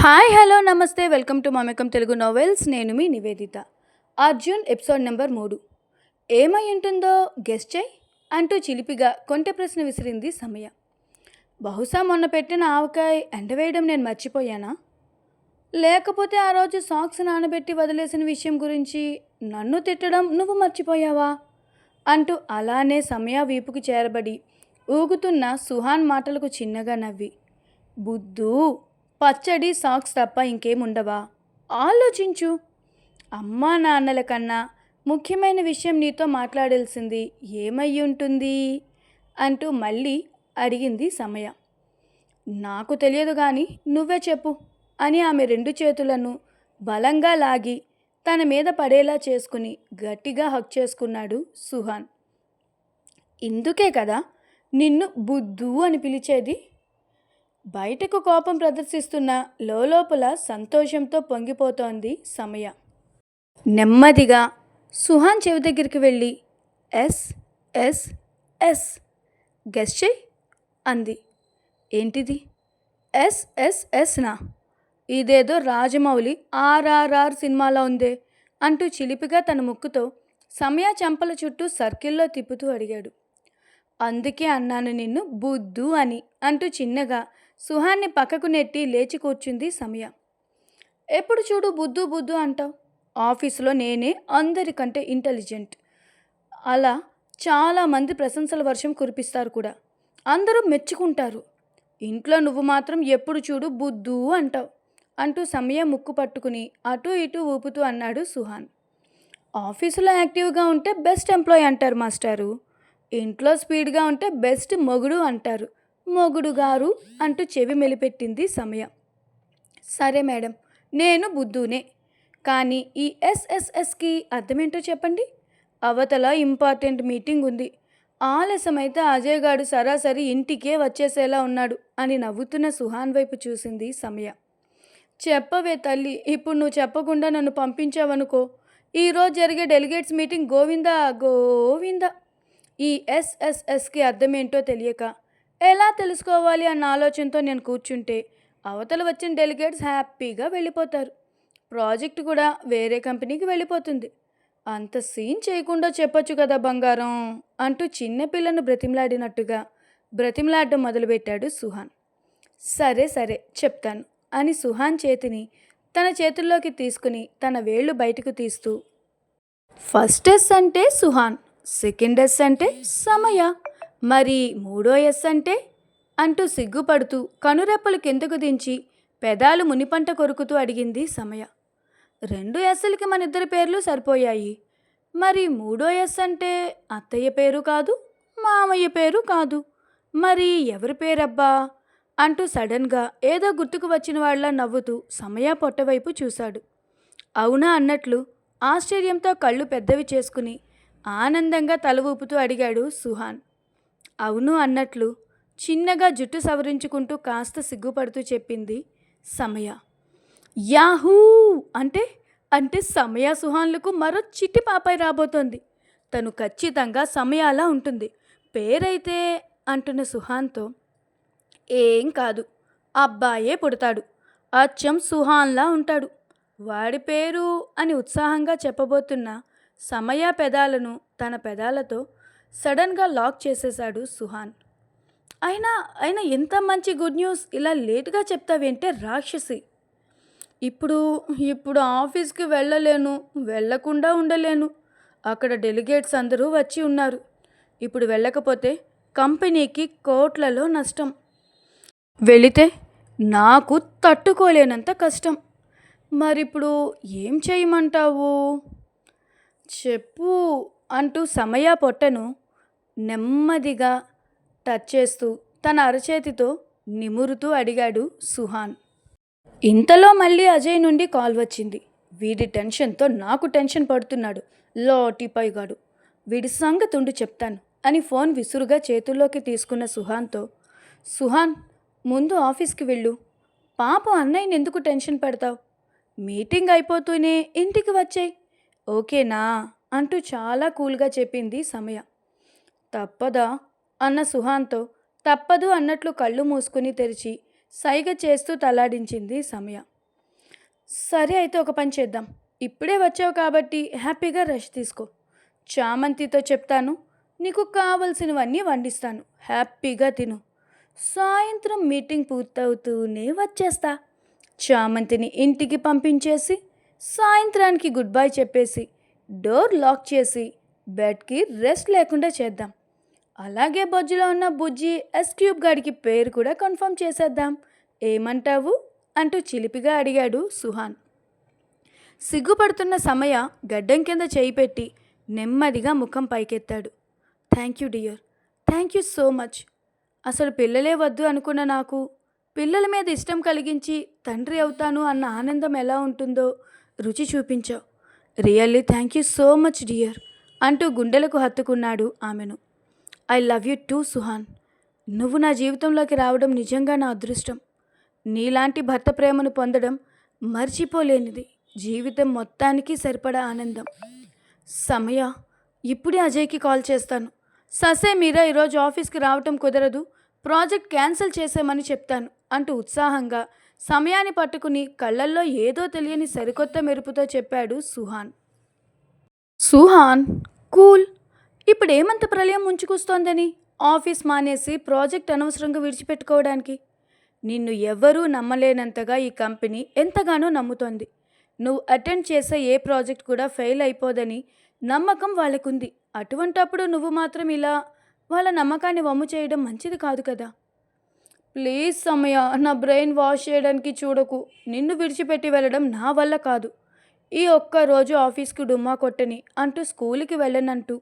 Hi hello నమస్తే. Welcome to Mamakam Telugu novels. నేను మీ నివేదిత. అర్జున్ ఎపిసోడ్ నెంబర్ మూడు. ఏమై ఉంటుందో గెస్ట్ చేయి అంటూ చిలిపిగా కొంటె ప్రశ్న విసిరింది సమయ. బహుశా మొన్న పెట్టిన ఆవకాయ ఎండవేయడం నేను మర్చిపోయానా? లేకపోతే ఆ రోజు సాక్స్ నానబెట్టి వదిలేసిన విషయం గురించి నన్ను తిట్టడం నువ్వు మర్చిపోయావా? అంటూ అలానే సమయ వీపుకు చేరబడి ఊగుతున్న సుహాన్ మాటలకు చిన్నగా నవ్వి బుద్ధు పచ్చడి సాక్స్ తప్ప ఇంకేముండవా? ఆలోచించు. అమ్మా నాన్నల కన్నా ముఖ్యమైన విషయం నీతో మాట్లాడాల్సింది ఏమై ఉంటుంది అంటూ మళ్ళీ అడిగింది సమయ. నాకు తెలియదు కానీ నువ్వే చెప్పు అని ఆమె రెండు చేతులను బలంగా లాగి తన మీద పడేలా చేసుకుని గట్టిగా హక్ చేసుకున్నాడు సుహాన్. ఇందుకే కదా నిన్ను బుద్ధు అని పిలిచేది? బయటకు కోపం ప్రదర్శిస్తున్న లోపల సంతోషంతో పొంగిపోతోంది సమయ. నెమ్మదిగా సుహాన్ చెవి దగ్గరికి వెళ్ళి ఎస్ ఎస్ ఎస్ గెస్ చెయ్యి అంది. ఏంటిది? ఎస్ ఎస్ ఎస్ నా ఇదేదో రాజమౌళి ఆర్ఆర్ఆర్ సినిమాలో ఉందే అంటూ చిలిపిగా తన ముక్కుతో సమయ చెంపల చుట్టూ సర్కిల్లో తిప్పుతూ అడిగాడు. అందుకే అన్నాను నిన్ను బుద్ధు అని అంటూ చిన్నగా సుహాన్ని పక్కకు నెట్టి లేచి కూర్చుంది సమయ. ఎప్పుడు చూడు బుద్ధు బుద్ధు అంటావు? ఆఫీసులో నేనే అందరికంటే ఇంటెలిజెంట్. అలా చాలామంది ప్రశంసల వర్షం కురిపిస్తారు కూడా. అందరూ మెచ్చుకుంటారు. ఇంట్లో నువ్వు మాత్రం ఎప్పుడు చూడు బుద్ధు అంటావు? అంటూ సమయ ముక్కు పట్టుకుని అటు ఇటు ఊపుతూ అన్నాడు సుహాన్. ఆఫీసులో యాక్టివ్గా ఉంటే బెస్ట్ ఎంప్లాయ్ అంటారు మాస్టారు. ఇంట్లో స్పీడ్గా ఉంటే బెస్ట్ మొగుడు అంటారు. మొగుడు గారు అంటూ చెవి మెలిపెట్టింది సమయ. సరే మేడం నేను బుద్ధునే. కానీ ఈ ఎస్ఎస్ఎస్కి అర్థమేంటో చెప్పండి. అవతల ఇంపార్టెంట్ మీటింగ్ ఉంది. ఆలస్యమైతే అజయ్ గాడు సరాసరి ఇంటికే వచ్చేసేలా ఉన్నాడు అని నవ్వుతున్న సుహాన్ వైపు చూసింది సమయ. చెప్పవే తల్లి ఇప్పుడు నువ్వు చెప్పకుండా నన్ను పంపించావనుకో. ఈరోజు జరిగే డెలిగేట్స్ మీటింగ్ గోవిందా గోవిందా? ఈ ఎస్ఎస్ఎస్కి అర్థమేంటో తెలియక ఎలా తెలుసుకోవాలి అన్న ఆలోచనతో నేను కూర్చుంటే అవతల వచ్చిన డెలిగేట్స్ హ్యాపీగా వెళ్ళిపోతారు. ప్రాజెక్ట్ కూడా వేరే కంపెనీకి వెళ్ళిపోతుంది. అంత సీన్ చేయకుండా చెప్పొచ్చు కదా బంగారం అంటూ చిన్నపిల్లను బ్రతిమలాడినట్టుగా బ్రతిమలాడడం మొదలుపెట్టాడు సుహాన్. సరే సరే చెప్తాను అని సుహాన్ చేతిని తన చేతుల్లోకి తీసుకుని తన వేళ్ళు బయటకు తీస్తూ ఫస్ట్ ఎస్ అంటే సుహాన్ సెకండ్ ఎస్ అంటే సమయ. మరి మూడో ఎస్ అంటే? అంటూ సిగ్గుపడుతూ కనురెప్పలు కిందకు దించి పెదాలు మునిపంట కొరుకుతూ అడిగింది సమయ. రెండు ఎస్లకి మన ఇద్దరి పేర్లు సరిపోయాయి. మరి మూడో ఎస్ అంటే అత్తయ్య పేరు కాదు మామయ్య పేరు కాదు. మరి ఎవరి పేరబ్బా? అంటూ సడన్గా ఏదో గుర్తుకు వచ్చిన వాళ్ళ నవ్వుతూ సమయ పొట్టవైపు చూశాడు. అవునా అన్నట్లు ఆశ్చర్యంతో కళ్ళు పెద్దవి చేసుకుని ఆనందంగా తల ఊపుతూ అడిగాడు సుహాన్. అవును అన్నట్లు చిన్నగా జుట్టు సవరించుకుంటూ కాస్త సిగ్గుపడుతూ చెప్పింది సమయ. యాహూ! అంటే అంటే సమయ సుహాన్లకు మరో చిట్టి పాపాయి రాబోతోంది. తను ఖచ్చితంగా సమయాలా ఉంటుంది. పేరైతే అంటున్న సుహాన్తో ఏం కాదు అబ్బాయే పుడతాడు. అచ్చం సుహాన్లా ఉంటాడు. వాడి పేరు అని ఉత్సాహంగా చెప్పబోతున్న సమయ పెదాలను తన పెదాలతో సడన్గా లాక్ చేసేశాడు సుహాన్. అయినా అయినా ఎంత మంచి గుడ్ న్యూస్? ఇలా లేటుగా చెప్తావేంటే రాక్షసి? ఇప్పుడు ఇప్పుడు ఆఫీస్కి వెళ్ళలేను వెళ్ళకుండా ఉండలేను. అక్కడ డెలిగేట్స్ అందరూ వచ్చి ఉన్నారు. ఇప్పుడు వెళ్ళకపోతే కంపెనీకి కోట్లలో నష్టం. వెళితే నాకు తట్టుకోలేనంత కష్టం. మరిప్పుడు ఏం చేయమంటావు? చెప్పు అంటూ సమయ పొట్టను నెమ్మదిగా టచ్ చేస్తూ తన అరచేతితో నిమురుతూ అడిగాడు సుహాన్. ఇంతలో మళ్ళీ అజయ్ నుండి కాల్ వచ్చింది. వీడి టెన్షన్తో నాకు టెన్షన్ పడుతున్నాడు. లోటిపైగాడు వీడి సంగతి ఉండి చెప్తాను అని ఫోన్ విసురుగా చేతుల్లోకి తీసుకున్న సుహాన్తో సుహాన్ ముందు ఆఫీస్కి వెళ్ళు. పాప అన్నయ్యని ఎందుకు టెన్షన్ పెడతావు? మీటింగ్ అయిపోతూనే ఇంటికి వచ్చాయి. ఓకేనా? అంటూ చాలా కూల్గా చెప్పింది సమయ. తప్పదా? అన్న సుహాన్తో తప్పదు అన్నట్లు కళ్ళు మూసుకుని తెరిచి సైగ చేస్తూ తలాడించింది సమయ. సరే అయితే ఒక పని చేద్దాం. ఇప్పుడే వచ్చావు కాబట్టి హ్యాపీగా రెస్ట్ తీసుకో. చామంతితో చెప్తాను. నీకు కావలసినవన్నీ వండిస్తాను. హ్యాపీగా తిను. సాయంత్రం మీటింగ్ పూర్తవుతూనే వచ్చేస్తా. చామంతిని ఇంటికి పంపించేసి సాయంత్రానికి గుడ్ బై చెప్పేసి డోర్ లాక్ చేసి బెడ్కి రెస్ట్ లేకుండా చేద్దాం. అలాగే బొజ్జులో ఉన్న బుజ్జి ఎస్ క్యూబ్ గాడికి పేరు కూడా కన్ఫర్మ్ చేసేద్దాం. ఏమంటావు? అంటూ చిలిపిగా అడిగాడు సుహాన్. సిగ్గుపడుతున్న సమయ గడ్డం కింద చేయి పెట్టి నెమ్మదిగా ముఖం పైకెత్తాడు. Thank you dear thank you so much అసలు పిల్లలే వద్దు అనుకున్న నాకు పిల్లల మీద ఇష్టం కలిగించి తండ్రి అవుతాను అన్న ఆనందం ఎలా ఉంటుందో రుచి చూపించావు. Really thank you so much dear అంటూ గుండెలకు హత్తుకున్నాడు ఆమెను. I love you too Suhan. నువ్వు నా జీవితంలోకి రావడం నిజంగా నా అదృష్టం. నీలాంటి భర్త ప్రేమను పొందడం మర్చిపోలేనిది. జీవితం మొత్తానికి సరిపడా ఆనందం. సమయ ఇప్పుడే అజయ్కి కాల్ చేస్తాను. ససే మీరా ఈరోజు ఆఫీస్కి రావటం కుదరదు. ప్రాజెక్ట్ క్యాన్సిల్ చేసామని చెప్తాను అంటూ ఉత్సాహంగా సమయాన్ని పట్టుకుని కళ్ళల్లో ఏదో తెలియని సరికొత్త మెరుపుతో చెప్పాడు సుహాన్. సుహాన్ కూల్. ఇప్పుడు ఏమంత ప్రళయం ముంచుకొస్తోందని? ఆఫీస్ మానేసి ప్రాజెక్ట్ అనవసరంగా విడిచిపెట్టుకోవడానికి. నిన్ను ఎవ్వరూ నమ్మలేనంతగా ఈ కంపెనీ ఎంతగానో నమ్ముతోంది. నువ్వు అటెండ్ చేసే ఏ ప్రాజెక్ట్ కూడా ఫెయిల్ అయిపోదని నమ్మకం వాళ్ళకుంది. అటువంటప్పుడు నువ్వు మాత్రం ఇలా వాళ్ళ నమ్మకాన్ని వమ్ము చేయడం మంచిది కాదు కదా? ప్లీజ్ సమయ నా బ్రెయిన్ వాష్ చేయడానికి చూడకు. నిన్ను విడిచిపెట్టి వెళ్ళడం నా వల్ల కాదు. ఈ ఒక్క రోజు ఆఫీస్కి డుమ్మా కొట్టని అంటూ స్కూల్కి వెళ్ళనంటూ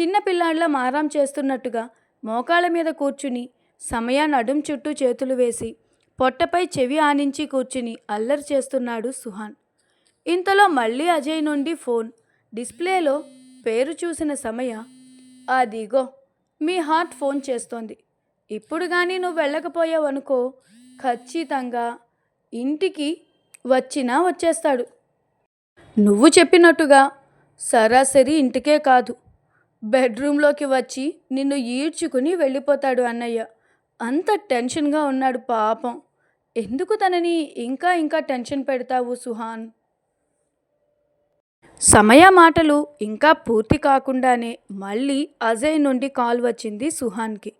చిన్న పిల్లాడిలా మారాం చేస్తున్నట్టుగా మోకాళ్ళ మీద కూర్చుని సమయాన్ని అడుం చుట్టూ చేతులు వేసి పొట్టపై చెవి ఆనించి కూర్చుని అల్లరి చేస్తున్నాడు సుహాన్. ఇంతలో మళ్ళీ అజయ్ నుండి ఫోన్. డిస్ప్లేలో పేరు చూసిన సమయ అదిగో మీ హార్ట్ ఫోన్ చేస్తోంది. ఇప్పుడు కానీ నువ్వు వెళ్ళకపోయావనుకో ఖచ్చితంగా ఇంటికి వచ్చినా వచ్చేస్తాడు. నువ్వు చెప్పినట్టుగా సరాసరి ఇంటికే కాదు. బెడ్రూమ్లోకి వచ్చి నిన్ను ఈడ్చుకుని వెళ్ళిపోతాడు అన్నయ్య. అంత టెన్షన్గా ఉన్నాడు పాపం. ఎందుకు తనని ఇంకా ఇంకా టెన్షన్ పెడతావు సుహాన్? సమయ మాటలు ఇంకా పూర్తి కాకుండానే మళ్ళీ అజయ్ నుండి కాల్ వచ్చింది సుహాన్కి.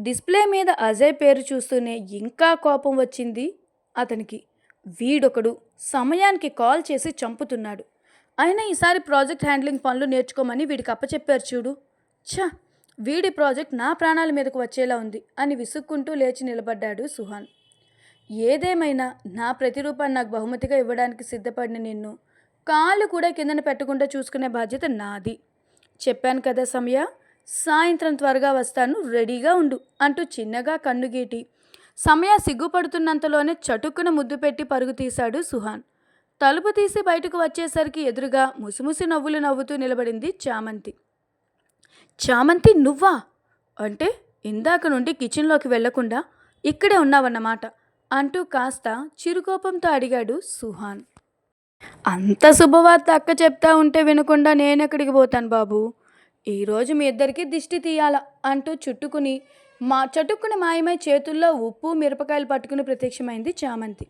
డిస్ప్లే మీద అజయ్ పేరు చూస్తూనే ఇంకా కోపం వచ్చింది అతనికి. వీడొకడు సమయానికి కాల్ చేసి చంపుతున్నాడు. అయినా ఈసారి ప్రాజెక్ట్ హ్యాండ్లింగ్ పనులు నేర్చుకోమని వీడికి అప్పచెప్పారు చూడు. ఛ! వీడి ప్రాజెక్ట్ నా ప్రాణాల మీదకు వచ్చేలా ఉంది అని విసుక్కుంటూ లేచి నిలబడ్డాడు సుహాన్. ఏదేమైనా నా ప్రతిరూపాన్ని నాకు బహుమతిగా ఇవ్వడానికి సిద్ధపడిన నిన్ను కాళ్ళు కూడా కిందన పెట్టకుండా చూసుకునే బాధ్యత నాది. చెప్పాను కదా సమయ సాయంత్రం త్వరగా వస్తాను రెడీగా ఉండు అంటూ చిన్నగా కన్నుగీటి సమయ సిగ్గుపడుతున్నంతలోనే చటుక్కున ముద్దు పెట్టి పరుగు తీశాడు సుహాన్. తలుపు తీసి బయటకు వచ్చేసరికి ఎదురుగా ముసిముసి నవ్వులు నవ్వుతూ నిలబడింది చామంతి. చామంతి నువ్వా? అంటే ఇందాక నుండి కిచెన్లోకి వెళ్ళకుండా ఇక్కడే ఉన్నావన్నమాట అంటూ కాస్త చిరుకోపంతో అడిగాడు సుహాన్. అంత శుభవార్త అక్క చెప్తా ఉంటే వినకుండా నేనెక్కడికి పోతాను బాబు? ఈరోజు మీ ఇద్దరికి దిష్టి తీయాల అంటూ చుట్టుకుని మా చటుక్కుని మాయమై చేతుల్లో ఉప్పు మిరపకాయలు పట్టుకుని ప్రత్యక్షమైంది చామంతి.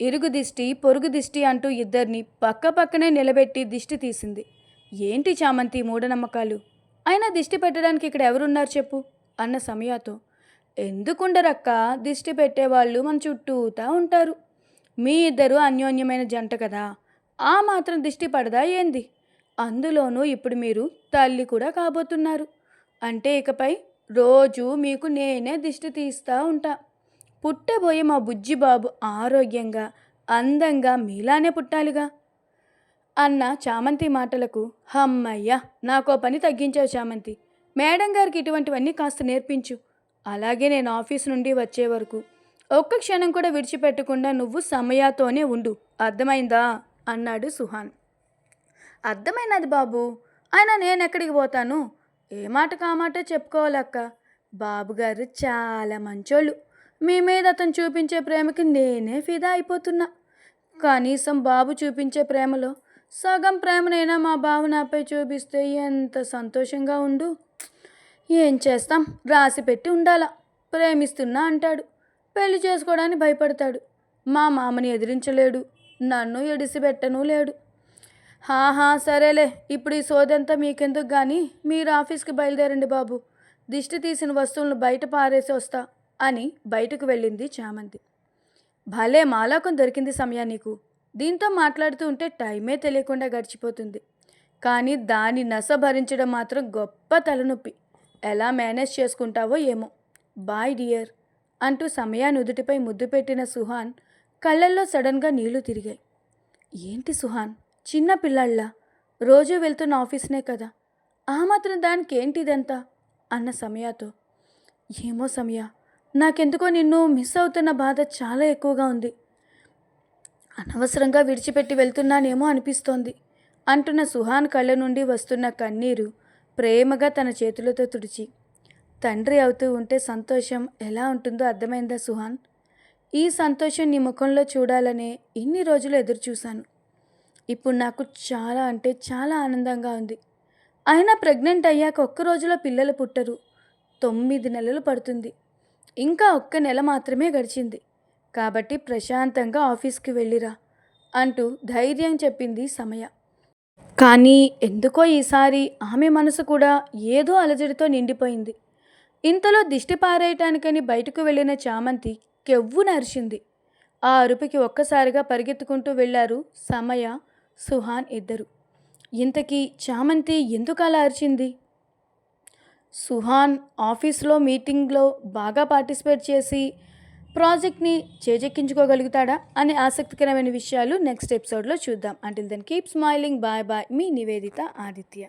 ఇరుగు దిష్టి పొరుగు దిష్టి అంటూ ఇద్దరిని పక్క పక్కనే నిలబెట్టి దిష్టి తీసింది. ఏంటి చామంతి మూఢనమ్మకాలు? అయినా దిష్టి పెట్టడానికి ఇక్కడ ఎవరున్నారు చెప్పు? అన్న సమయాతో. ఎందుకుండరక్క? దిష్టి పెట్టేవాళ్ళు మన చుట్టూతా ఉంటారు. మీ ఇద్దరు అన్యోన్యమైన జంట కదా. ఆ మాత్రం దిష్టి పడదా ఏంది? అందులోనూ ఇప్పుడు మీరు తల్లి కూడా కాబోతున్నారు. అంటే ఇకపై రోజు మీకు నేనే దిష్టి తీస్తూ ఉంటా. పుట్టబోయే మా బుజ్జి బాబు ఆరోగ్యంగా అందంగా మీలానే పుట్టాలిగా? అన్న చామంతి మాటలకు హమ్మయ్య నాకో పని తగ్గించావు చామంతి. మేడం గారికి ఇటువంటివన్నీ కాస్త నేర్పించు. అలాగే నేను ఆఫీస్ నుండి వచ్చే వరకు. ఒక్క క్షణం కూడా విడిచిపెట్టకుండా నువ్వు సమయాతోనే ఉండు. అర్థమైందా? అన్నాడు సుహాన్. అర్థమైనది బాబు. అయినా నేను ఎక్కడికి పోతాను? ఏ మాట కామాట చెప్పుకోవాలక్క? బాబుగారు చాలా మంచోళ్ళు. మీ మీద అతను చూపించే ప్రేమకి నేనే ఫిదా అయిపోతున్నా. కనీసం బాబు చూపించే ప్రేమలో సగం ప్రేమనైనా మా బావ నాపై చూపిస్తే ఎంత సంతోషంగా ఉండు. ఏం చేస్తాం? రాసి పెట్టి ఉండాలా? ప్రేమిస్తున్నా అంటాడు. పెళ్ళి చేసుకోవడానికి భయపడతాడు. మా మామని ఎదిరించలేడు. నన్ను ఎడిసిపెట్టను లేడు. హాహా సరేలే. ఇప్పుడు ఈ సోదంతా మీకెందుకు కానీ మీరు ఆఫీస్కి బయలుదేరండి బాబు. దిష్టి తీసిన వస్తువులను బయట పారేసి వస్తా. అని బయటకు వెళ్ళింది చామంతి. భలే మాలాకం దొరికింది సమయా నీకు. దీంతో మాట్లాడుతూ ఉంటే టైమే తెలియకుండా గడిచిపోతుంది. కానీ దాని నస భరించడం మాత్రం గొప్ప తలనొప్పి. ఎలా మేనేజ్ చేసుకుంటావో ఏమో. బాయ్ డియర్ అంటూ సమయా నుదుటిపై ముద్దు పెట్టిన సుహాన్ కళ్ళల్లో సడన్గా నీళ్ళు తిరిగాయి. ఏంటి సుహాన్? చిన్న పిల్లాళ్ళ రోజు వెళ్తున్న ఆఫీస్నే కదా? ఆ మాత్రం దానికి ఏంటిదంతా అన్న సమయాతో. ఏమో సమయా నాకెందుకో నిన్ను మిస్ అవుతున్న బాధ చాలా ఎక్కువగా ఉంది. అనవసరంగా విడిచిపెట్టి వెళ్తున్నానేమో అనిపిస్తోంది. అంటున్న సుహాన్ కళ్ళ నుండి వస్తున్న కన్నీరు ప్రేమగా తన చేతులతో తుడిచి తండ్రి అవుతూ ఉంటే సంతోషం ఎలా ఉంటుందో అర్థమైందా సుహాన్? ఈ సంతోషం నీ ముఖంలో చూడాలనే ఇన్ని రోజులు ఎదురుచూశాను ఇప్పుడు నాకు చాలా అంటే చాలా ఆనందంగా ఉంది. అయినా ప్రెగ్నెంట్ అయ్యాక ఒక్క రోజులో పిల్లలు పుట్టరు. తొమ్మిది నెలలు పడుతుంది. ఇంకా ఒక్క నెల మాత్రమే గడిచింది. కాబట్టి ప్రశాంతంగా ఆఫీస్కి వెళ్ళిరా అంటూ ధైర్యం చెప్పింది సమయ. కానీ ఎందుకో ఈసారి ఆమె మనసు కూడా ఏదో అలజడితో నిండిపోయింది. ఇంతలో దిష్టి పారేయటానికని బయటకు వెళ్ళిన చామంతి కెవ్వు నరిచింది. ఆ అరుపుకి ఒక్కసారిగా పరిగెత్తుకుంటూ వెళ్ళారు సమయ సుహాన్ ఇద్దరు. ఇంతకీ చామంతి ఎందుకు అలా అరిచింది? సుహాన్ ఆఫీస్లో మీటింగ్లో బాగా పార్టిసిపేట్ చేసి ప్రాజెక్ట్ని చేజెక్కించుకోగలుగుతాడా అనే ఆసక్తికరమైన విషయాలు నెక్స్ట్ ఎపిసోడ్లో చూద్దాం. Until then keep smiling bye bye మీ నివేదిత ఆదిత్య.